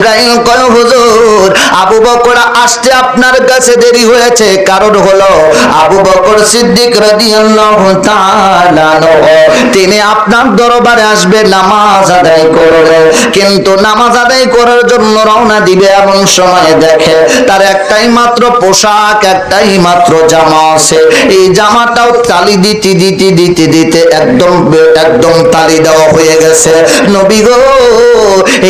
ইব্রাহিম কয় হুজুর আবু বকর আসতে আপনার কাছে দেরি হয়েছে, কারণ হলো আবু বকর সিদ্দিক রাদিয়াল্লাহু তাআলা তিনি আপনার দরবারে আসবে, নামাজ আদায় করবে। কিন্তু নামাজ আদায় করার জন্য রওনা দিবে এমন সময় দেখে, তার একটাই মাত্র পোশাক, একটাই মাত্র জামা আছে। এই জামাটাও তালি দিতে দিতে দিতে দিতে একদম একদম তালি দেওয়া হয়ে গেছে। নবী গো,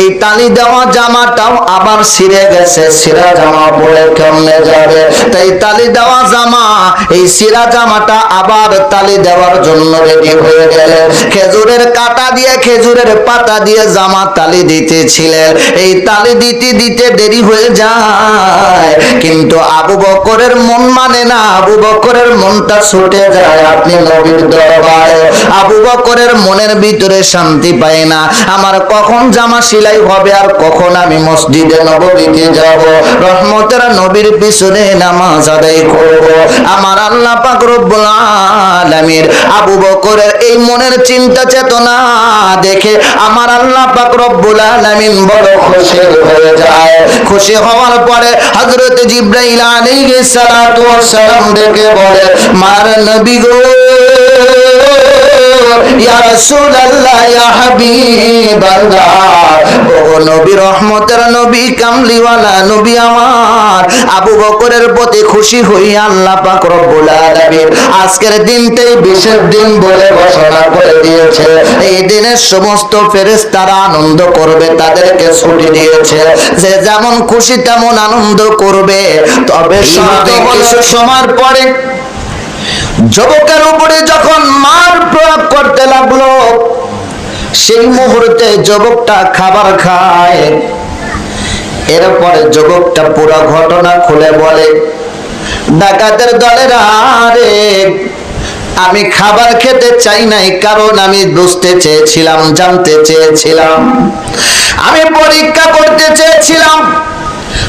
এই তালি দেওয়া জামাটাও আবার ছিঁড়ে গেছে ছিঁড়া জামা পরে কেমনে যাবে? তাই তালি দেওয়া জামা, এই সিরা জামাটা আবার তালি দেওয়ার জন্য রেডি হয়ে গেলেন খেজুরের কাটা দিয়ে, খেজুরের পাতা দিয়ে জামা তালি দিতেছিলেন। এই তালি দিতে দিতে দেরি হয়ে যায়। কিন্তু আবু বকরের মন মানে না, আবু বকরের মনটা ছুটে যায় আপনি নবীর দরবারে। আবু বকরের মনের ভিতরে শান্তি পায় না। আমার কখন জামা সেলাই হবে আর কখন আমি মসজিদে নববীতে যাব, রহমতের নবীর পিছনে নামাজ আদায় করব। আমার আল্লাহ পাক রব্বুল আলামিন আবু বকরের এই মনের চিন্তা চেতনা দেখে আমার আল্লাহ পাক রব্বুল আলামিন বড় খুশি হয়ে যায়। খুশি হওয়ার পরে হযরত জিবরাইল আলাইহিস সালাতু ওয়াস সালাম ডেকে বলে, মার নবী গো ইয়া রাসূলুল্লাহ ইয়া হাবিবাল্লাহ। ও নবী রহমতের নবী কামলিওয়ালা নবী আমার। আবু বকরের প্রতি খুশি হই আল্লাহ পাক রব্বুল আলামিন। আজকের দিনটাই বিশেষ দিন বলে ঘোষণা করে দিয়েছে। এই দিনের সমস্ত ফেরেশতারা আনন্দ করবে তাদেরকে ছুটি দিয়েছে। যে যেমন খুশি তেমন আনন্দ করবে। তবে সময় পরে যুবকের উপরে যখন মার প্রয়োগ করতে লাগল, সেই মুহূর্তে যুবকটা খাবার খায়। এরপরে যুবকটা পুরো ঘটনা খুলে বলে, ডাকাতের দলের, আরে, আমি খাবার খেতে চাই নাই, কারণ আমি বুঝতে চেয়েছিলাম, জানতে চেয়েছিলাম। আমি পরীক্ষা করতে চেয়েছিলাম।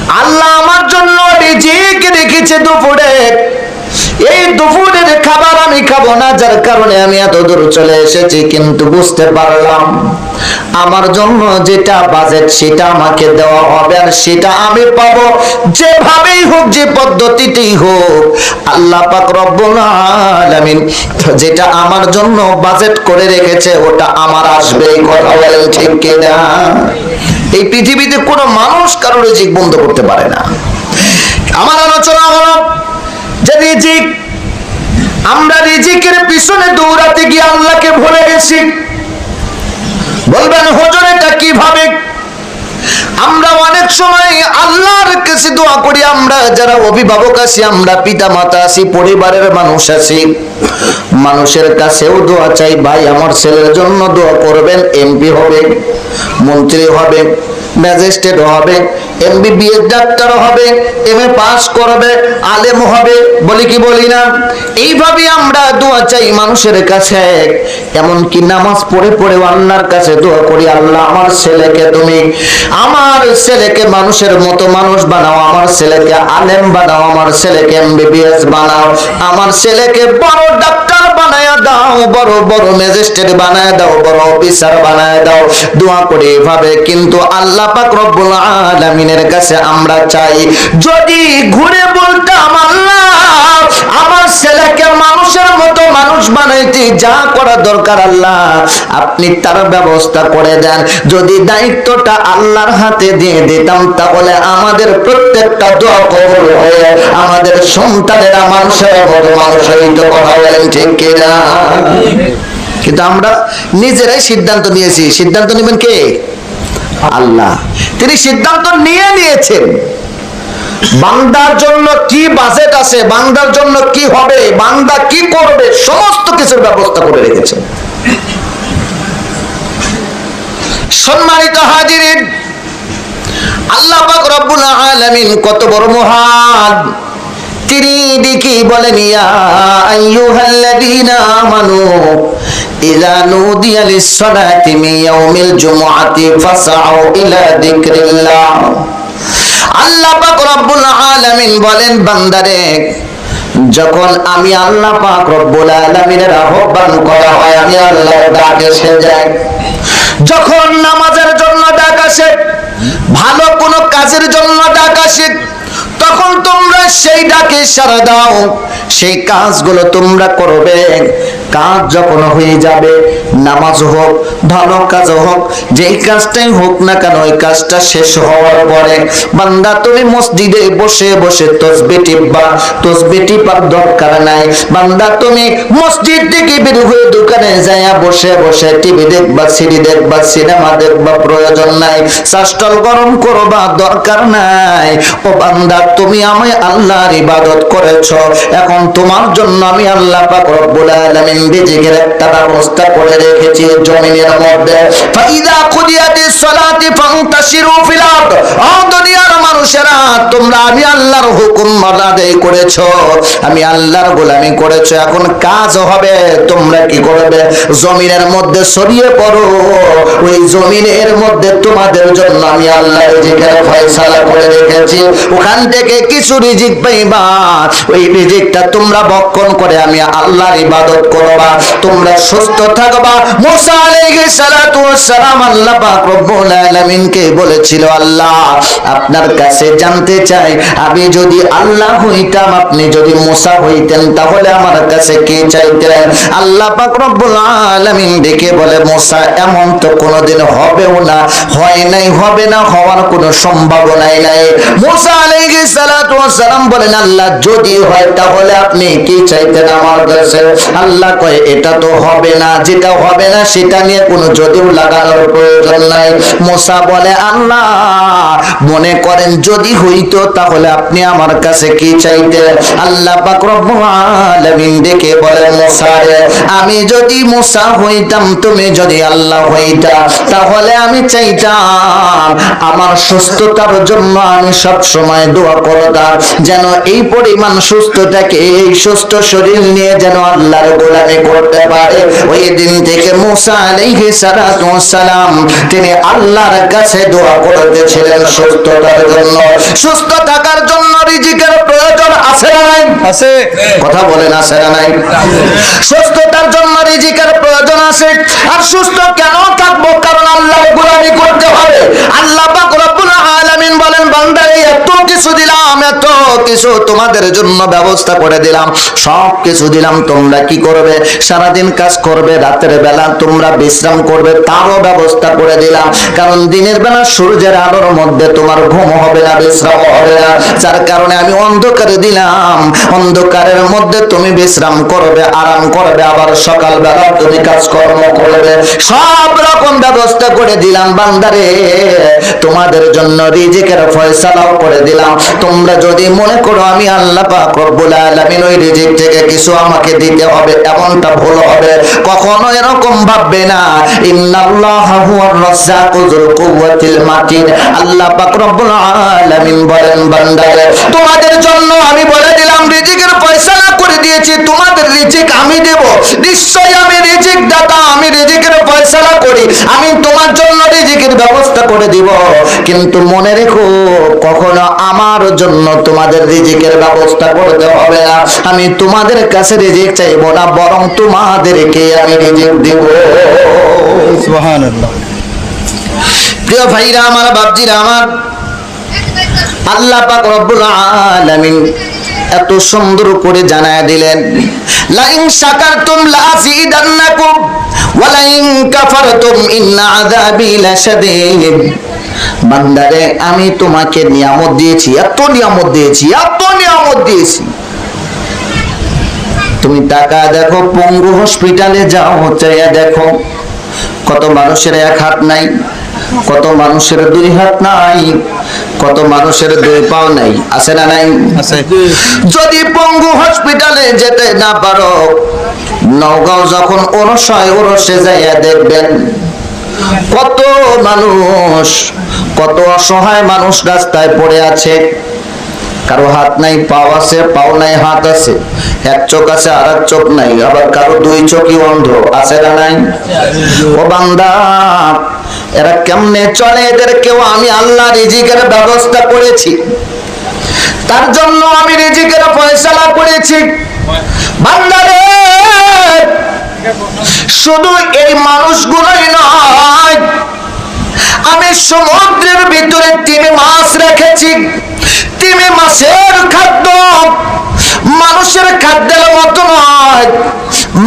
আল্লাহ আমার জন্য রিজিক রেখেছে দুপুরে। এই দুপুরের খাবার আমি খাব না, যার কারণে আমি এত দূর চলে এসেছি, কিন্তু বুঝতে পারলাম, আমার জন্য যেটা বাজেট সেটা আমাকে দেওয়া হবে আর সেটা আমি পাবো। যেভাবেই হোক, যে পদ্ধতিতেই হোক, আল্লাহ পাক রব্বুল আলামিন যেটা আমার জন্য বাজেট করে রেখেছে, ওটা আমার আসবে, এই কথা বলেন ঠিক কিনা? এই পৃথিবীতে কোনো মানুষ কারোর রিজিক বন্ধ করতে পারে না। আমার আলোচনা হলো রিজিক। আমরা রিজিকের পিছনে দৌড়াতে গিয়ে আল্লাহকে ভুলে গেছি। বলবেন, হুজুর, এটা কীভাবে? আমরা অনেক সময় আল্লাহর কাছে দোয়া করি, আমরা যারা অভিভাবক আছি, আমরা পিতা মাতা আছি, পরিবারের মানুষ আছি, মানুষের কাছেও দোয়া চাই, ভাই, আমার ছেলের জন্য দোয়া করবেন, এমপি হবে, মন্ত্রী হবে ম্যাজিস্ট্রেট হবে এমবিবিএস ডাক্তার হবে এম এ পাস করবে, আলেম হবে, বলি কি বলি না? এইভাবে আমরা দোয়া চাই মানুষের কাছে। এমনকি নামাজ পড়ে পড়ে আল্লাহর কাছে দোয়া করি, আল্লাহ, আমার ছেলেকে তুমি, আমার ছেলেকে মানুষের মতো মানুষ বানাও, আমার ছেলেকে আলেম বানাও, আমার ছেলেকে এমবিবিএস বানাও, আমার ছেলেকে বড় ডাক্তার বানায় দাও, বড় বড় ম্যাজিস্ট্রেট বানায় দাও, বড় অফিসার বানায় দাও। দোয়া করি এভাবে, কিন্তু আল্লাহ পাক রব্বুল আলামিনের কাছে আমরা চাই যদি ঘুরে বলতাম আল্লাহ আমার ছেলেকে মানুষের মতো মানুষ বানাইতে যা করা দরকার আল্লাহ আপনি তার ব্যবস্থা করে দেন। যদি দায়িত্বটা আল্লাহর হাতে দিয়ে দিতাম তাহলে আমাদের প্রত্যেকটা দোয়া কবুল হয়ে আমাদের সন্তানেরা মানুষের মতো মানুষ হইতে কথা বলেন ঠিক কিনা? কিন্তু আমরা নিজেরাই সিদ্ধান্ত নিয়েছি। সিদ্ধান্ত নেবেন কে? আল্লাহ। তিনি সিদ্ধান্ত নিয়ে নিয়েছেন। বান্দার জন্য কি বাজেট আছে, বান্দার জন্য কি হবে, বান্দা কি করবে, সমস্ত কিছুর ব্যবস্থা করে রেখেছেন। সম্মানিত হাজিরিন, আল্লাহ পাক রব্বুল আলামিন কত বড় মহান। তিনি দেখি বলেন, ইয়া আইয়ুহাল্লাযীনা আমানু ইযা নুদিয়া লিস-সালাতি মিন ইয়াউমিল জুমআতি ফাসআউ ইলা যিকরিল্লাহ আল্লাহ পাক রব্বুল আলামিন বলেন, বান্দারে, যখন আমি আল্লাহ পাক রব্বুল আলামিনের আহ্বান করা হয়, আমি আল্লাহর ডাকে সে যাই যখন নামাজের জন্য ডাক আসে, ভালো কোনো কাজের জন্য ডাক আসে, তখন তোমরা সেই ডাকে সাড়া দাও, সেই কাজগুলো তোমরা করবে। কাজ যখন হয়ে যাবে, নামাজ হোক ভালো কাজ হোক, যেই কাজটাই হোক না কেন ওই কাজটা শেষ হওয়ার পরে বান্দা তুমি মসজিদে বসে বসে তসবি টিপবা। তসবি টিপার দরকার নাই। বান্দা তুমি মসজিদ থেকে বের হয়ে দোকানে যাইয়া বসে বসে টিভি দেখবা, সিডি দেখবা, সিনেমা দেখবা, প্রয়োজন নাই। শাস্টল গরম করবা, দরকার নাই। ও বান্দা, তুমি আমি আল্লাহর ইবাদত করেছ। এখন তোমার জন্য আমি আল্লাহ পাক রব্বুল আলামিন রিজিকের একটা ব্যবস্থা করে রেখেছি, জমিনের মধ্যে। ফাইদা কুদিয়াতিস সালাতি দুনিয়ার মানুষেরা, তোমরা আমি আল্লাহর হুকুম আমি আল্লাহর গোলামি এখন কাজ হবে, তোমরা কি করবে? জমিনের মধ্যে পড়ো, ওই জমিনের মধ্যে তোমাদের জন্য আমি আল্লাহ রিজিকের ফয়সালা করে রেখেছি। ওখান থেকে কিছু রিজিক পাইবা, ওই রিজিকটা তোমরা বক্ষণ করে আমি আল্লাহর ইবাদত করবা তোমরা সুস্থ থাকবা। মুসা আলাইহিস সালাতু সালাম আল্লাহ পাক রব্বুল আলামিনকে বলেছিল, আল্লাহ, আপনার কাছে জানতে চাই, আমি যদি আল্লাহ হইতাম, আপনি যদি মুসা হইতেন, তাহলে আমার কাছে কি চাইতেন? আল্লাহ পাক রব্বুল আলামিন ডেকে বলে, মুসা, এমন তো কোনোদিন হবেও না, হয় নাই, হবে না, হওয়ার কোনো সম্ভাবনাই নাই। মুসা আলাইহিস সালাতু সালাম বলেন, আল্লাহ, যদি হয়, তাহলে আপনি কি চাইতেন আমার কাছে? আল্লাহ কয়, এটা তো হবে না, যেটা হবে না, সেটা নিয়ে কোনো যদিও লাগানোর প্রয়োজন নাই। মোসা বলে, আল্লাহ, মনে করেন যদি হইতো, তাহলে আপনি আমার কাছে কি চাইতেন? আল্লাহ আলামিন ডেকে বলে মোসা রে, আমি যদি মোসা হইতাম, তুমি যদি আল্লাহ হইতা, তাহলে আমি চাইতাম, আমার সুস্থতার জন্য আমি সব সময় দোয়া করতাম, যেন এই পরিমাণ সুস্থ থাকে এই সুস্থ শরীর নিয়ে যেন আল্লাহর গোলামি করতে পারে। ওই দিন থেকে মুসা আলাইহি সালাতু সালাম তিনি আল্লাহর কাছে দোয়া করতেছিলেন সুস্থতার জন্য। সুস্থ থাকার জন্য রিজিকের প্রয়োজন আছে না নাই? আছে। কথা বলেন আছে না নাই? সুস্থতার জন্য রিজিকের প্রয়োজন আছে। আর সুস্থ কেন থাকব? কারণ আল্লাহর গোলামি করতে হবে। আল্লাহ পাক রব্বুল আলামিন বলেন বান্দারে এত কিছু দিলাম। কিছু তোমাদের জন্য ব্যবস্থা করে দিলাম। সব কিছু দিলাম, তোমরা কি করবে? সারাদিন কাজ করবে, রাতের বেলা তোমরা বিশ্রাম করবে, তারও ব্যবস্থা করে দিলাম। কারণ দিনের বেলা সূর্যের আলোর মধ্যে তোমার ঘুম হবে না, বিশ্রাম হবে না। যার কারণে আমি অন্ধকারে দিলাম। অন্ধকারের মধ্যে তুমি বিশ্রাম করবে, আরাম করবে, আবার সকাল বেলা তুমি কাজকর্ম করবে। সব রকম ব্যবস্থা করে দিলাম, বান্দারে। তোমাদের জন্য রিজিকের ফয়সালাও করে দিলাম। তোমরা যদি মনে করো আমি আল্লাহ পাক রব্বুল আলামিন ওই রিজিক থেকে কিছু আমাকে দিতে হবে, এমনটা ভুল হবে। কখনো এরকম ভাববে না, ইন্নাল্লাহ হুয়ার যুল কুওয়াতিল মাতিন আল্লাহ পাক রব্বুল আলামিন বলেন বান্দারে তোমাদের জন্য আমি বলে দিলাম, রিজিকের ফয়সালা করে দিয়েছি, তোমাদের রিজিক আমি দেব। নিশ্চয়ই আমি রিজিক দাতা আমি রিজিকের ফয়সালা করি। আমি জন্য রিজিকের ব্যবস্থা করে দিব। কিন্তু মনে রেখো কখনো আমার জন্য তোমাদের রিজিকের ব্যবস্থা করতে হবে না। আমি তোমাদের কাছে রিজিক চাইব না বরং তোমাদেরকে আমি রিজিক দিব। সুবহানাল্লাহ। প্রিয় ভাইরা আমার বাপজিরা আমার আল্লাহ পাক রব্বুল আলামিন এত সুন্দর করে জানায় দিলেন, লাইন শাকারতুম লাযিদান্নাকুম ওয়া লাইন কাফারতুম ইন্না আযাবি লাশাদীদ। বান্দারে, আমি তোমাকে নিয়ামত দিয়েছি, এত নিয়ামত দিয়েছি, এত নিয়ামত দিয়েছি। তুমি টাকা দেখো, পঙ্গু হসপিটালে যাও চাইয়া দেখো, কত মানুষের এক হাত নাই। কত মানুষের দুই হাত নাই কত মানুষের দুই পাও নাই আছে না নাই? আছে। যদি পঙ্গু হসপিটালে যেতে না পারো নওগাঁও যখন ওরসায় ওরসে যাইয়া দেখবেন কত মানুষ কত অসহায় মানুষ রাস্তায় পড়ে আছে। কারও হাত নাই পাও আছে পাও নাই হাত আছে। এক চোখ আছে আর এক চোখ নাই আবার কারও দুই চোখই অন্ধ আছে না নাই? ও বান্দা এরা কেমনে চলে? এদেরকেও আমি আল্লাহ রিজিকের ব্যবস্থা করেছি। তার জন্য আমি রিজিকের ফয়সালা করেছি। বান্দারে, শুধু এই মানুষগুলোই নয়, আমি সমুদ্রের ভিতরে তিমি মাছ রেখেছি। তিমি মাছের খাদ্য মানুষের খাদ্যের মতো নয়।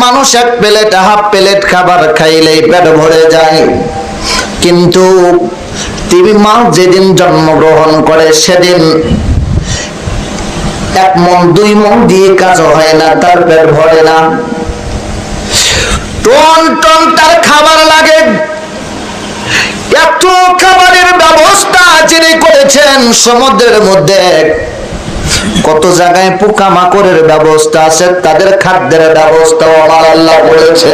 মানুষ এক প্লেট, হাফ প্লেট খাবার খাইলেই পেট ভরে যায়। কিন্তু তিমি মাছ যেদিন জন্মগ্রহণ করে, সেদিন এক মন, দুই মন দিয়ে কাজ হয় না, তার পেট ভরে না। টন টন তার খাবার লাগে। এত খাবারের ব্যবস্থা যিনি করেছেন, সমুদ্রের মধ্যে কত জায়গায় পোকা মাকড়ের ব্যবস্থা আছে, তাদের খাদ্যের ব্যবস্থা আমার আল্লাহ করেছে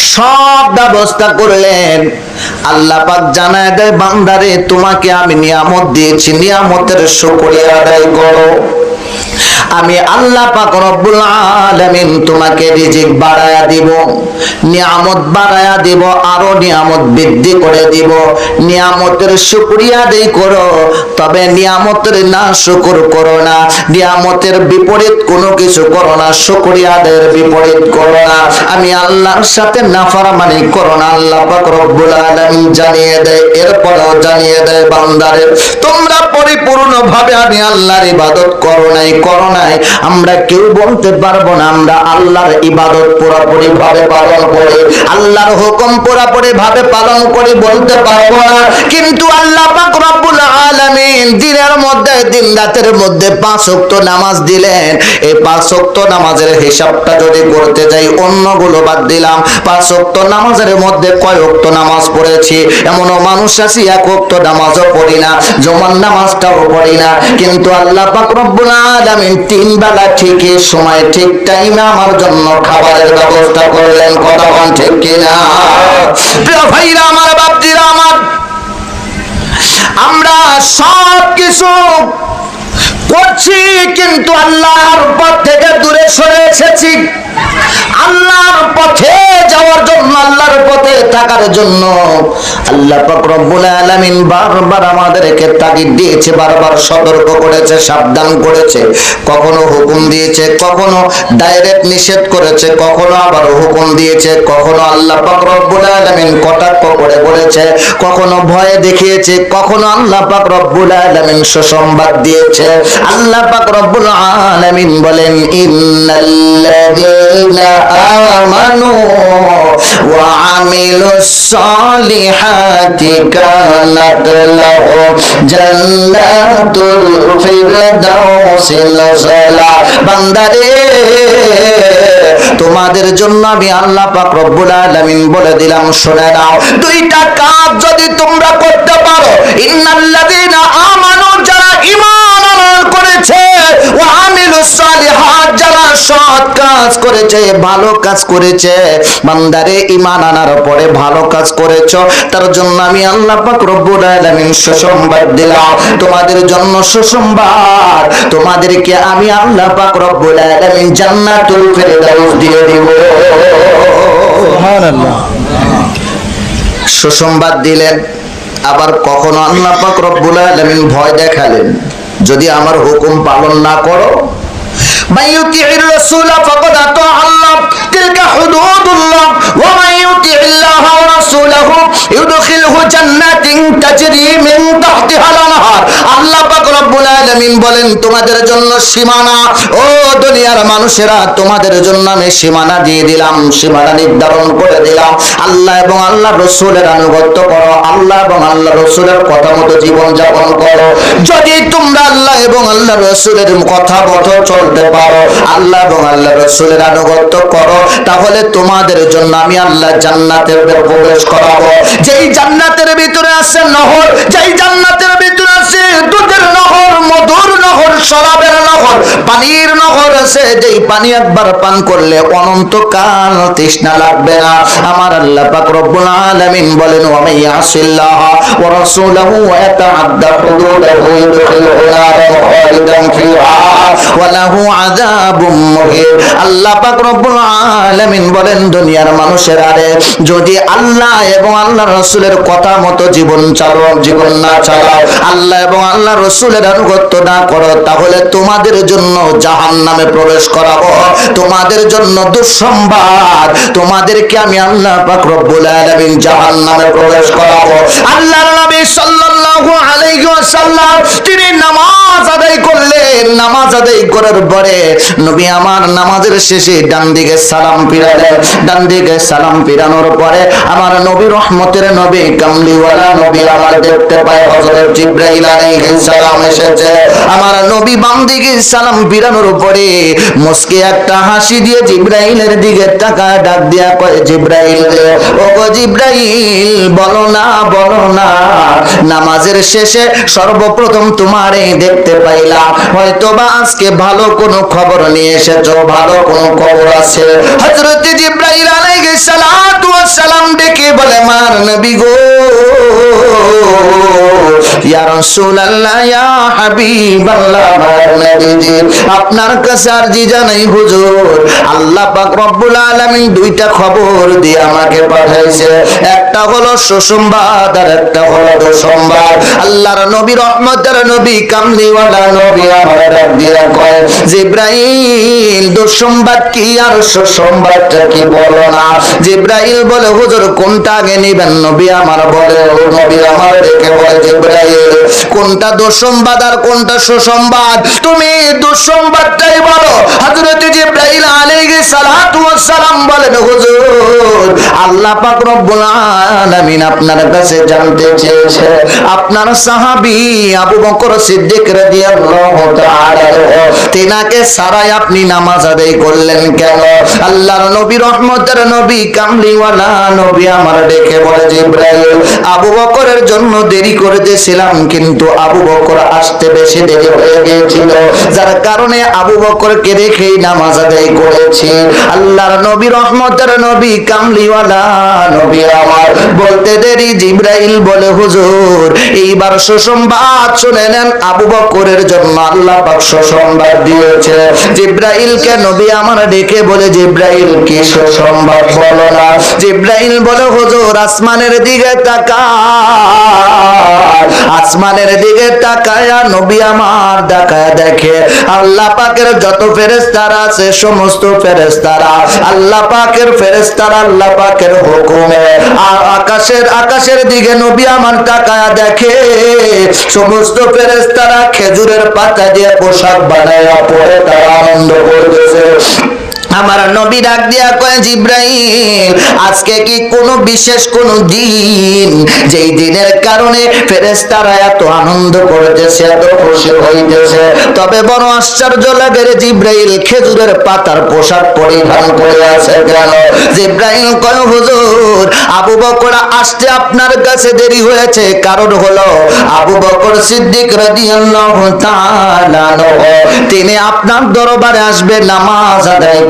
সব ব্যবস্থা করলেন। আল্লাহ পাক জানায় দেয়, বান্দারে, তোমাকে আমি নিয়ামত দিয়েছি। নিয়ামতের শুকরিয়া আদায় করো। আমি আল্লাহ পাক রব্বুল আলামিন তোমাকে রিজিক বাড়ায়া দিব, নিয়ামত বাড়ায়া দিব, আরও নিয়ামত বৃদ্ধি করে দিব। নিয়ামতের শুকরিয়া দেই করো, তবে নিয়ামতের না শুকর করো না। নিয়ামতের বিপরীত কোনো কিছু করো না শুকরিয়াদের বিপরীত করো না। আমি আল্লাহর সাথে নাফরমানি করো না, আল্লাহ পাক রব্বুল আলামিন জানিয়ে দেয়, এরপরেও জানিয়ে দেয় বান্দারে, তোমরা পরিপূর্ণভাবে আমি আল্লাহর ইবাদত করো নাই, করো নাই। আমরা কেউ বলতে পারব না, আমরা আল্লাহর ইবাদত পুরোপুরি ভাবে পালন করি। আল্লাহর হুকুম পুরোপুরি ভাবে পালন করি বলতে পারব না। কিন্তু আল্লাহ পাক রব্বুল আলামিন দিনের মধ্যে, দিন রাতের মধ্যে পাঁচ ওয়াক্ত নামাজ দিলেন। এই পাঁচ ওয়াক্ত নামাজের হিসাবটা যদি করতে যাই, অন্যগুলো বাদ দিলাম। পাঁচ ওয়াক্ত নামাজের মধ্যে কয় ওয়াক্ত নামাজ পড়েছি? এমনও মানুষ আছে, এক ওয়াক্ত নামাজও পড়ি না জমান নামাজটাও পড়ি না। কিন্তু আল্লাহ পাক রব্বুল আলামিন তিন বেলা ঠিকই সময়, ঠিক টাইমে আমার জন্য খাবারের ব্যবস্থা করলেন। বল ঠিক কিনা? ভাইরা, আমার বাপজিরা, আমার আমরা সব কিছু করছি, কিন্তু আল্লাহর পথ থেকে দূরে সরে এসেছি। আল্লাহর পথে আল্লাহর পথে থাকার জন্য আল্লাহ রব্বুল আলামিন বারবার আমাদেরকে তাগিদ দিয়েছে, বারবার সতর্ক করেছে, সাবধান করেছে, কখনো হুকুম দিয়েছে, কখনো ডাইরেক্ট নিষেধ করেছে, কখনো আবার হুকুম দিয়েছে, কখনো আল্লাহ রব্বুল আলামিন কটাক্ষ করে বলেছে, কখনো ভয়ে দেখিয়েছে, কখনো আল্লাহ রব্বুল আলামিন সুসংবাদ দিয়েছে। আল্লাহ রব্বুল আলামিন বলেন, ইন্নাল্লাযীনা আমানু আমিলুস সালিহাতি কানাত লাহুম জান্নাতুল ফিরদাউসি নজলা বান্দারে, তোমাদের জন্য আমি আল্লাহ পাক রব্বুল আলামিন বলে দিলাম, শুনে নাও। দুইটা কাজ যদি তোমরা করতে পারো, ইন্নাল্লাযীনা আমানু, যারা ঈমান আনয়ন করেছে, ওয়া আমিলুস সালিহাত সৎ কাজ করেছে ভালো কাজ করেছে। বান্দারে ঈমান আনার পরে ভালো কাজ করেছ। তার জন্য আমি আল্লাহ পাক রব্বুল আলামিন সুসংবাদ দিলাম। তোমাদের জন্য সুসংবাদ। তোমাদেরকে আমি আল্লাহ পাক রব্বুল আলামিন জান্নাতুল ফেরদাউস দিয়ে দিব। সুবহানাল্লাহ। সুসংবাদ দিলেন আবার কখনো আল্লাহ পাক রব্বুল আলামিন ভয় দেখালেন। যদি আমার হুকুম পালন না করো من يطع الرسول فقد اطاع الله تلك حدود الله ومن يطع الله ورسوله يدخله جنات تجري من تحتها الانهار আল্লাহ পাক রব্বুল আলামিন বলেন তোমাদের জন্য সীমানা ও দুনিয়ার মানুষেরা তোমাদের জন্য আমি সীমানা দিয়ে দিলাম সীমানা নির্ধারণ করে দিলাম আল্লাহ এবং আল্লাহ রসুলের আনুগত্য করো আল্লাহ এবং আল্লাহ রসুলের কথা মতো জীবন যাপন করো যদি তোমরা আল্লাহ এবং আল্লাহ রসুলের কথা মতো চলতে পারো আল্লাহ এবং আল্লাহ রসুলের আনুগত্য করো তাহলে তোমাদের জন্য আমি আল্লাহ জান্নাতের প্রবেশ করাবো। যেই জান্নাতের ভিতরে আছে নহর, যেই জান্নাতের ভিতরে আছে দুধের নহর, মধুর নহর, শরাবের নহর পানির নহর আছে যেই পানি একবার পান করলে অনন্তকাল তৃষ্ণা লাগবে না। আমার আল্লাহ পাক রব্বুল আলামিন বলেন ওয়া মান ইয়াসিল্লাহ ওয়া রাসূলহু ওয়া ইয়াতাআদ্দা হুদুদাহু ইউদখিলহু নারান খালিদান ফিহা ওয়া লাহু আযাবুম মুহিন আল্লাহ পাক রব্বুল আলামিন বলেন দুনিয়ার মানুষের আরে যদি আল্লাহ এবং আল্লাহ রাসূলের কথা মতো জীবন চালাও জীবন না চালাও আল্লাহ এবং আল্লাহ রসুলের আনুগত্য না করো তাহলে তোমাদের জন্য জাহান নামে প্রবেশ করাবো। তোমাদের জন্য দুঃসংবাদ। তোমাদেরকে আমি আল্লাহ পাক রব্বুল আলামিন জাহান্নামে প্রবেশ করাবো। আল্লাহর নবী সাল্লাল্লাহু আলাইহি ওয়াসাল্লাম, তিনি নামাজ আদায় করলেন। নামাজ আদায় করার পরে নবী আমার নামাজের শেষে ডান দিকে সালাম ফিরালেন। ডান দিকে সালাম ফিরানোর পরে আমার নবী রহমতের নবী, কামলিওয়ালা নবী আমার দেখতে পায় আলাইহিস সালাম এসেছে। আমার নবী বাম দিকে সালাম ফিরানোর পরে মুস্কে একটা হাসি দিয়ে জিব্রাইলের দিকে তাকায়, ডাক দিয়া কয়, জিব্রাইল জিব্রাইল, বলো না বলো না। নামাজের শেষে সর্বপ্রথম তোমারে দেখতে পাইলাম। হয়তো বা আজকে ভালো কোনো খবর নিয়ে এসেছ, ভালো কোনো খবর আছে? হজরত জিব্রাইল আলাইহিস সালাম ইয়া রাসূলুল্লাহ, ইয়া হাবিবাল্লাহ আপনার কাছে আরজি জানাই, হুজুর। আল্লাহ পাক রব্বুল আলামিন দুইটা খবর দিয়ে আমাকে পাঠাইছে। একটা হলো সুসংবাদ, আর একটা হলো দুঃসংবাদ। আল্লাহর নবী রহমতের নবী, কামলিওয়ালা নবী আমার দিয়া কয়, জিব্রাইল, দুঃসংবাদ কি আর সুসংবাদটা কি বলো না? জিব্রাইল বলে, হুজুর, কোনটা আগে নিবেন? নবী আমার বলে, ও নবী আমার রেখে বলে, জিব্রাইল কোনটা দুঃসংবাদ আর কোনটা সুসংবাদ? তুমি দুঃসংবাদটাই বলো। হযরত জিব্রাইল আলাইহিস সালাতু ওয়াস সালাম বলেন হুজুর, আল্লাহ পাক রব্বুল আলামিন আপনার কাছে জানতে চেয়েছে। আপনার সাহাবী আবু বকর সিদ্দিক রাদিয়াল্লাহু তাআলা তিনাকে সারাই আপনি নামাজ আদায় করলেন কেন? আল্লাহর নবী রহমতের নবী, কামলিওয়ালা নবী আমার ডেকে বলে, জিব্রাইল, আবু বকরের জন্য দেরি করে দিয়েছিলাম কিন্তু আবু বকর আসতে বেশি দেরি হয়ে গিয়েছিল। যার কারণে আবু বকরকে রেখেই নামাজ আদায় করেছি। আল্লাহর নবী রহমতের নবী কামলিওয়ালা। নবী আমার বলতে দেরি, জিব্রাইল বলে, হুজুর, এইবার সুসংবাদ শুনে নেন আবু বকরের জন্য আল্লাহ পাক সুসংবাদ দিয়েছে। জিব্রাইলকে নবী আমার ডেকে বলে, জিব্রাইল, কি সুসংবাদ বলো না? জিব্রাইল বলে, হুজুর, আসমানের দিকে তাকায় আসমানের দিকে তাকায় নবী আমার তাকায় দেখে, আল্লাহ পাকের যত ফেরেশতারা আছে, সমস্ত ফেরেশতারা আল্লাহ পাকের ফেরেস্তার আল্লাহ পাকের হুকুমে। আর আকাশের আকাশের দিকে নবী আমার তাকায়া দেখে, সমস্ত ফেরেস্তারা খেজুরের পাতা দিয়ে পোশাক বানায় পরে তারা আনন্দ করতেছে। আমার নবী ডাক দিয়া কয়, জিব্রাইল, আজকে কি কোনো বিশেষ কোন দিন যেই দিনের কারণে ফেরেশতারা এত আনন্দ করতেছে, এত খুশি হইতেছে? তবে বড় আশ্চর্য লাগে রে জিব্রাইল, খেজুরের পাতার পোশাক পরিধান করে আছে কেন? জিব্রাইল কয়, হুজুর, আবু বকর আসতে আপনার কাছে দেরি হয়েছে। কারণ হলো, আবু বকর সিদ্দিক রাদিয়াল্লাহু তাআলা তিনি আপনার দরবারে আসবে নামাজ আদায়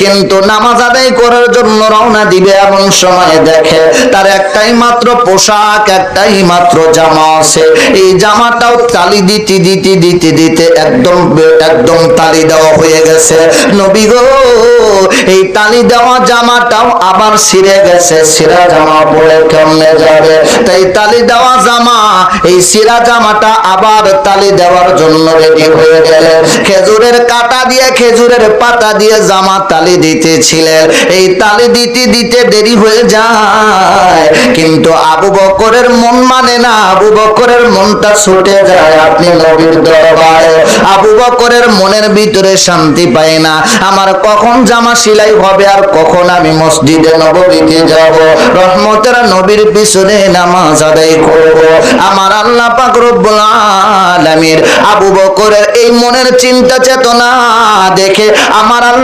কিন্তু নামাজ আদায় করার জন্য রওনা দিবে এমন সময় দেখে তার একটাই মাত্র পোশাক, একটাই মাত্র জামা আছে। এই জামাটাও তালি দিতে দিতে দিতে দিতে একদম একদম তালি দেওয়া হয়ে গেছে। নবী গো, এই তালি দেওয়া জামাটাও আবার ছিঁড়ে গেছে। ছিঁড়া জামা পরে কেমনে যাবে? তাই তালি দেওয়া জামা, এই ছিঁড়া জামাটা আবার তালি দেওয়ার জন্য রেডি হয়ে গেলে। খেজুরের কাটা দিয়ে, খেজুরের পাতা দিয়ে জামা তালি দিতেছিলেন। এই তালি দিতে দিতে দেরি হয়ে যায়। কিন্তু আবু বকরের মন মানে না, আবু বকরের মনটা ছুটে যায় আপনি নবীর দরবারে। আবু বকরের মনের ভিতরে শান্তি পায় না। আমার কখন জামা সেলাই হবে আর কখন আমি মসজিদে নববীতে যাব? রহমতের নবীর পিছনে নামাজ আদায় করব। আমার আল্লাহ পাক রব্বুল আলামিন আবু বকরের এই মনের চিন্তা চেতনা দেখে আমার আল্লাহ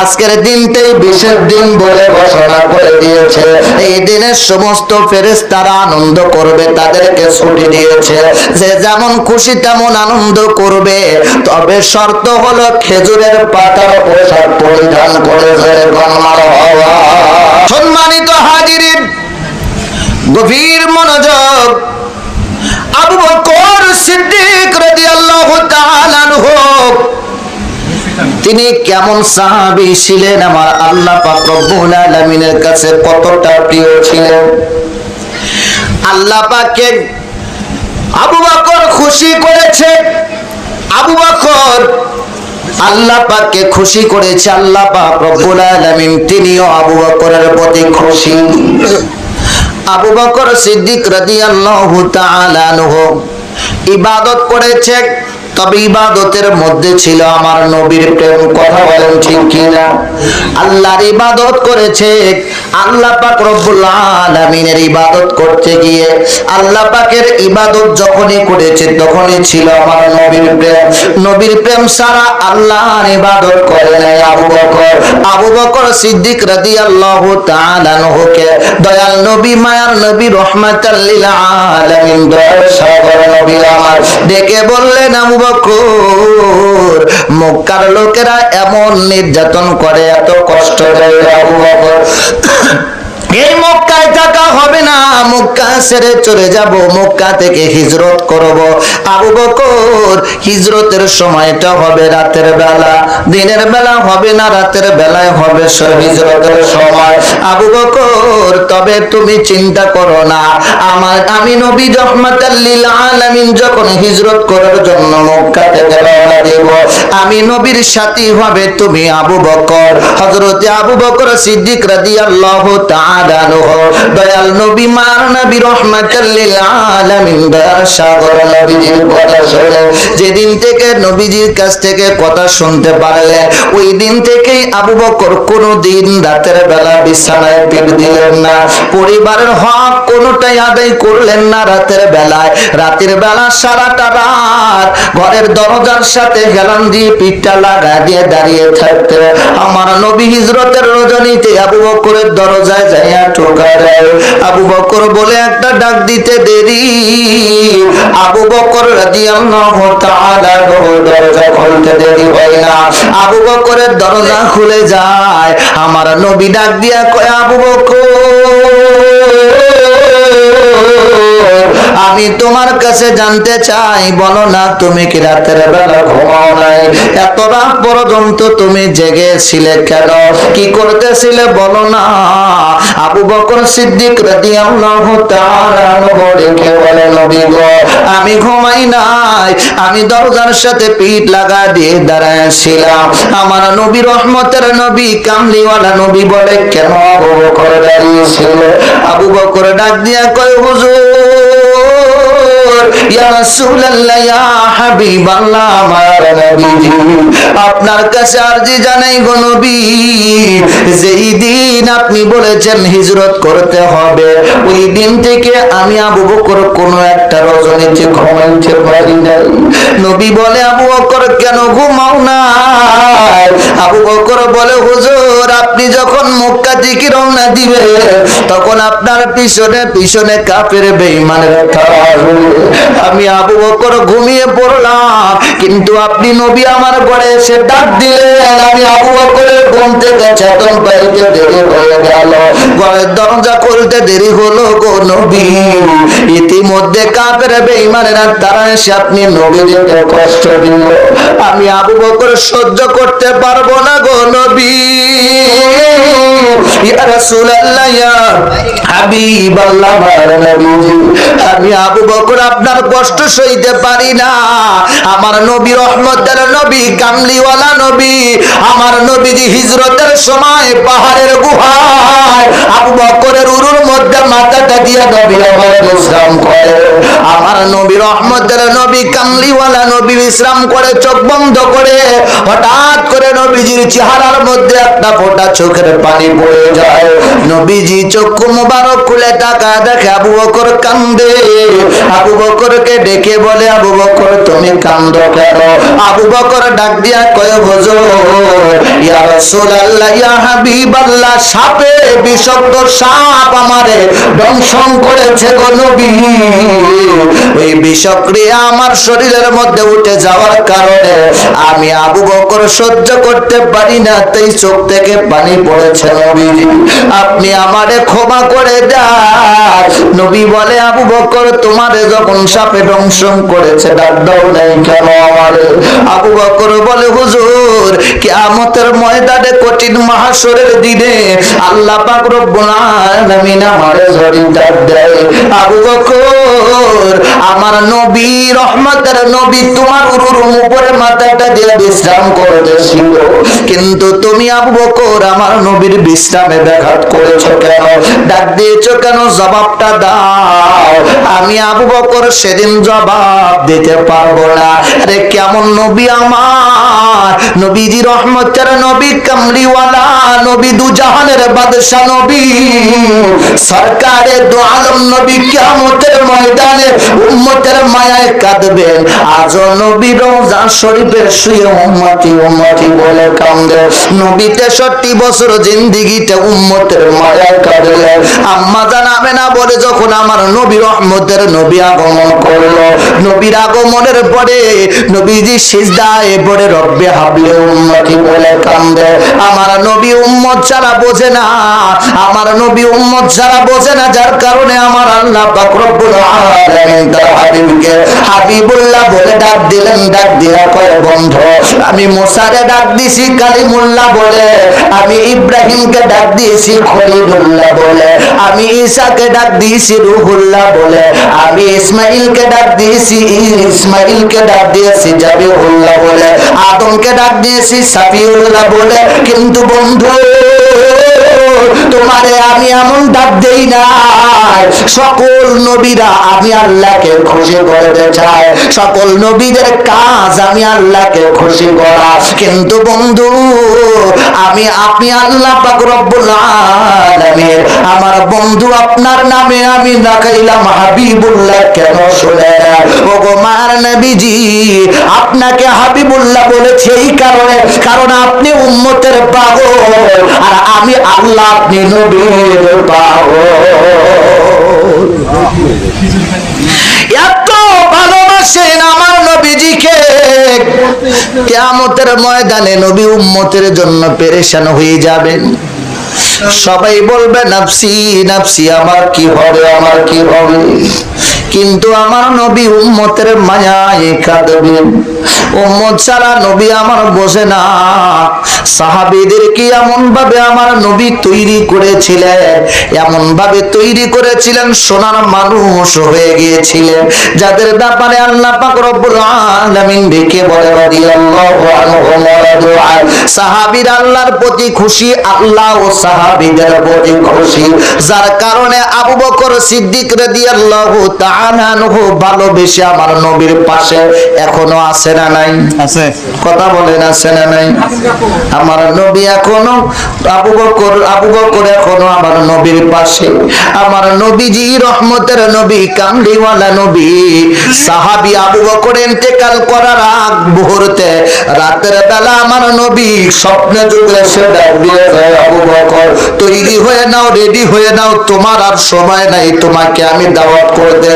আজকের দিনটাই বিশেষ দিন বলে ঘোষণা করে দিয়েছে। এই দিনের সমস্ত ফেরেশতারা আনন্দ করবে, তাদেরকে ছুটি দিয়েছে। যে যেমন খুশি তেমন আনন্দ করবে। তবে শর্ত হলো খেজুরের পাতার পোশাক পরিধান করে মারহাবা সম্মানিত হাজিরিন, গভীর মনোযোগ আবু বকর সিদ্দিক রাদিয়াল্লাহু তাআলা হোক তিনি কেমন সাহাবি ছিলেন? আমার আল্লাহ পাক রব্বুল আলামিনের কাছে কতটা প্রিয় ছিলেন? আল্লাহ পাকে আবু বকর খুশি করেছে। আবু বকর আল্লাহ পাককে খুশি করেছে, আল্লাহ পাক রব্বুল আলামিন তিনিও আবু বকরের প্রতি খুশি। আবু বকর সিদ্দিক রাদিয়াল্লাহু তাআলা আনহু ইবাদত করেছে তবে ইবাদতের মধ্যে ছিল আমার নবীর প্রেম, কথা বলেন ঠিক কিনা? আল্লাহর ইবাদত করেছে, আল্লাহ পাক রব্বুল আলামিনের ইবাদত করতে গিয়ে আল্লাহ পাকের ইবাদত যখনই করেছে, তখনই ছিল আমার নবীর প্রেম। নবীর প্রেম সারা আল্লাহর ইবাদত করে নাই আবু বকর। আবু বকর সিদ্দিক রাদিয়াল্লাহু তাআলা আনহুকে দয়াল নবী, মায়ার নবী, রহমাতাল লিল আলামিন সাগর নবী আমার। ডেকে বললেন, আবু বকর। মক্কার লোকেরা এমন নির্যাতন করে এত কষ্ট দেয় এই মক্কায় থাকা হবে না। মক্কা ছেড়ে চলে যাব। মক্কা থেকে হিজরত করব। আবু বকর, হিজরতের সময়টা হবে রাতের বেলা। দিনের বেলা হবে না, রাতের বেলায় হবে হিজরতের সময়। আবু বকর, তবে তুমি চিন্তা করো না। আমার, আমি নবী রহমাতাল্লিল আলামিন যখন হিজরত করার জন্য মক্কা থেকে রওনা দেব, আমি নবীর সাথী হবে তুমি আবু বকর। হযরতে আবু বকর সিদ্দিক রাদিয়াল্লাহু তাআলা শুনে যেদিন থেকে নবীজির কাছ থেকে কথা শুনতে ওই দিন আবু বকর রাতের বেলা বিছানায় দিলেন না। পরিবারের হক কোনোটাই আদায় করলেন না রাতের বেলায়। রাতের বেলা সারাটা রাত ঘরের দরজার সাথে হেলান দিয়ে পিঠটা লাগা দিয়ে দাঁড়িয়ে থাকতে আমার নবী হিজরতের রজনীতে আবু বকরের দরজায় আবু বকর বলে একটা ডাক দিতে দেরি। আবু বকর দরজা খুলতে দেরি হয় না। আবু বকরের দরজা খুলে যায়। আমার নবী ডাক দিয়া কয়, আবু বকর! আমি তোমার কাছে জানতে চাই, বলো না তুমি কি রাতের বেলা ঘুমাও নাই? এত রাত পর্যন্ত তুমি জেগেছিলে কেন? কি করতেছিলে বলো না? আবু বকর সিদ্দিক রাদিয়াল্লাহু তাআলা রেখে বলে, নবী গো, আমি ঘুমাই নাই। আমি দরজার সাথে পিঠ লাগা দিয়ে দাঁড়াইছিলাম। আমার নবী রহমতের নবী কামলিওয়ালা নবী বলে, কেন আবু বকর দাঁড়িয়েছিল আবু বকর ডাক দিয়া কয় হুজুর? ইয়া রাসূলুল্লাহ, ইয়া আমার নবীজি আপনার কাছে আরজি জানাই গো নবী, যেই দিন আপনি বলেছেন হিজরত করতে হবে, ওই দিন থেকে আমি আবু বকর কোন একটা রজনীতে ঘুমাইতে পারি নাই। নবী বলে, আবু বকর, কেন ঘুমাও না আবু বকর বলে, হুজুর, আপনি যখন মক্কা থেকে রওনা দিবে তখন আপনার পিছনে পিছনে কাফের বেঈমানের আমি আবু বকর ঘুমিয়ে পড়লাম, কিন্তু আপনি নবী আমার ঘরে এসে ডাক দিলেন, আমি আবু বকরের ঘুম থেকে চেতন পাইতে দেরি হয়ে গেল। ঘরের দরজা খুলতে দেরি হলো গো নবী। ইতিমধ্যে কাপের বেঈমানেরা, তারা এসে আপনি নবীকে কষ্ট দিল। আমি আবু বকর সহ্য করতে পারব না গো নবী। আমি আবু বকর আপনার কষ্ট সইতে পারি না। আমার নবী রহমত নবী কামলিওয়ালা নবী, আমার নবীজি হিজরতের সময় পাহাড়ের গুহায় আবু বকরের উরুর মধ্যে মাথাটা দিয়ে নবী আমার বিশ্রাম করে। আমার নবী রহমতের নবী কামলিওয়ালা নবী বিশ্রাম করে, চোখ বন্ধ করে, হঠাৎ করে নবীজির চেহারার মধ্যে একটা ফোঁটা চোখের পানি পড়ে যায়। নবীজি চক্ষু মুবারক খুলে টাকা দেখে আবু বকর কান্দে। আবু বকরকে ডেকে বলে, আবু বকর, তুমি কান্দ কেন? আবু বকর ডাক দিয়া কয় হুজুর ইয়া রাসূলুল্লাহ, ইয়া হাবিবাল্লাহ, সাপে বিষাক্ত সাপ আমারে দংশন করেছে গো নবী। ওই বিষক্রিয়া আমার শরীরের মধ্যে উঠে যাওয়ার কারণে আমি আবু বকর সহ্য করতে পারি না, তাই চোখ থেকে পানি পড়েছে নবী। আপনি আমারে ক্ষমা করে যায় নবী বলে, আবু বকর, তোমারে যখন সাপে দংশন করেছে, ডাক দাও নাই কেন আমারে? আবু বকর বলে, হুজুর, কিয়ামতের ময়দানে কঠিন মাহাসরের দিনে আল্লাহ পাক রব্বুল আলামিন আমারে ঝড়ি দেয়। আবু বকর, আমার নবী, রহমতের নবী তোমার উরুর উপরে মাথাটা দিয়ে বিশ্রাম করতেছিল কিন্তু তুমি আবু বকর, আমার নবীর বিশ্রামে ব্যাঘাত করেছ কেন? ডাক দিয়েছ কেন? জবাবটা দাও। আমি আবু বকর সেদিন জবাব দিতে পারব না। আরে, কেমন নবী আমার? নবীজি রহমতের নবী কামলিওয়ালা, নবী দু জাহানের বাদশা নবী। সরকারে দু আলম নবী কিয়ামতের ময়দানে উম্মতের মায়ায় কাঁদবেন। আজ নবী রোজা শুয়ে উম্মতি উম্মতি বলে নবী তেষট্টি বছর জিন্দিগিতে উম্মতের মায়ায় কাঁদলেন। আম্মা জানাবে না বলে যখন আমার নবী রহমতের নবী আগমন করল। নবীর আগমনের পরে নবীজি সিজদায় পড়ে, রব্বে হাবলে উম্মতি বলে কান্দে। আমার নবী উম্মত ছাড়া বোঝে না, আমার নবী উম্মত ছাড়া বোঝে না, যার কারণে আমার আল্লাহ পাক রব্বুল আলামিন তার হাবিবকে হাবিবুল্লাহ বলে ডাক দিলেন। ডাক দিয়া কয়, বন্ধ, আমি মুসারে ডাক দিছি, কালিমুল্লাহ বলে। আমি ইব্রাহিমকে ডাক দিয়েছি, খলিলুল্লাহ বলে। আমি ঈসাকে ডাক দিয়েছি, রুহুল্লাহ বলে, আমি ইসমাইলকে ডাক দিয়েছি, ইসমাইলকে ডাক দিয়েছি জাবিহুল্লাহ বলে, আদমকে ডাক দিয়েছি, সাফিউল্লাহ বলে, কিন্তু বন্ধু তোমারে আমি এমন ডাক দেই নাই। সকল নবীরা আমি আল্লাহকে খুশি করতে চাই। সকল নবীদের কাজ আমি আল্লাহকে খুশি করা। কিন্তু বন্ধু, আমি আপনি আল্লাহ পাক রব্বুল আলামিন, আমার বন্ধু আপনার নামে আমি রাখাইলাম হাবিবুল্লাহ কেন শুনে ও গো মার নবীজি, আপনাকে হাবিবুল্লাহ বলেছে এই কারণে, কারণ আপনি উম্মতের পাগল। আর আমি আল্লাহ আপনি এত ভালোবাসেন আমার নবীজিকে। কেয়ামতের ময়দানে নবী উম্মতের জন্য পেরেশান হয়ে যাবেন সবাই বলবে, নাফসি নাফসি, আমার কি হবে, আমার কি হবে? কিন্তু আমার নবী উম্মতের মায়ায় কাঁদবেন উম্মত ছাড়া নবী আমার বোঝে না। সাহাবীদের কি এমন ভাবে আমার নবী তৈরি করেছিলেন? এমন ভাবে তৈরি করেছিলেন সোনার মানুষ হয়ে গিয়েছিলেন যাদের ব্যাপারে আল্লাহ পাক রব্বুল আলামিন ডেকে বলে রাদিয়াল্লাহু রাদু সাহাবীর আল্লাহর প্রতি খুশি, আল্লাহ ও সাহাবীদের প্রতি খুশি, যার কারণে আবু বকর সিদ্দিক রাদিয়াল্লাহু তাআলা আনহু ভালোবেসে আমার নবীর পাশে এখনও আছে না নাই? আছে। কথা বলেন আছে না নাই? আমার নবী এখনও আবু বকর আবু বকর এখনও আমার নবীর পাশে। আমার নবীজি রহমতের নবী কামলিওয়ালা নবী। সাহাবী আবু বকর ইন্তেকাল করার আগ মুহূর্তে রাতের বেলা আমার নবী স্বপ্নে যুগে সে আবু বকর তৈরি হয়ে নাও রেডি হয়ে নাও তোমার আর সময় নাই তোমাকে আমি দাওয়াত করতে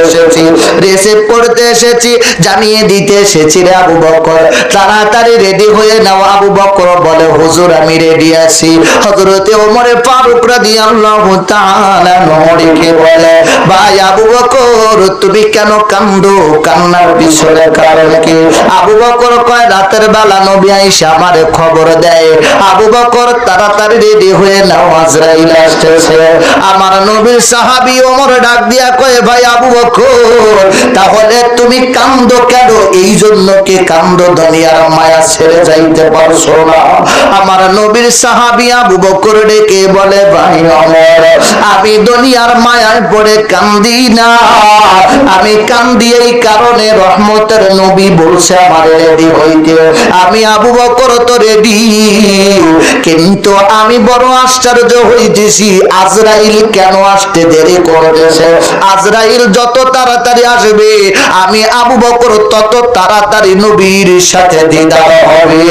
রিসিভ করতে এসেছি, জানিয়ে দিতে এসেছি রে আবু বকর। তাড়াতাড়ি রেডি হয়ে নাও আবু বকর, বলে, হুজুর, আমি রেডি আছি। হযরতে ওমরে ফারুক রাদিয়াল্লাহু তাআলা বলে, ভাই আবু বকর, তুমি কেন কান্নার পিছনে কারণ কি? আবু বকর কয়, রাতের বেলা নবী আইসা আমারে খবর দেয়। আবু বকর তাড়াতাড়ি রেডি হয়ে নাও, আজরাইল আসতেছে। আমার নবীর সাহাবী ওমর ডাক দিয়া কয়, ভাই আবু বকর তাহলে তুমি কান্দো কেন? এই জন্য কি কান্দো দুনিয়ার মায়া ছেড়ে যাইতে পারছ না? আমার নবীর সাহাবী আবু বকর ডেকে বলে, ভাই অমর আমি দুনিয়ার মায়ায় পড়ে কান্দি না। আমি কান্দি এই কারণে রহমতের নবী বলছে, আমার রেডি হইতে। আমি আবু বকর তো রেডি কিন্তু আমি বড় আশ্চর্য হইতেছি। আজরাইল কেন আসতে দেরি করতেছে? আজরাইল যত তাড়াতাড়ি আসবে। আমি আবু বকর তত তাড়াতাড়ি নবীর সাথে দিদার হবে।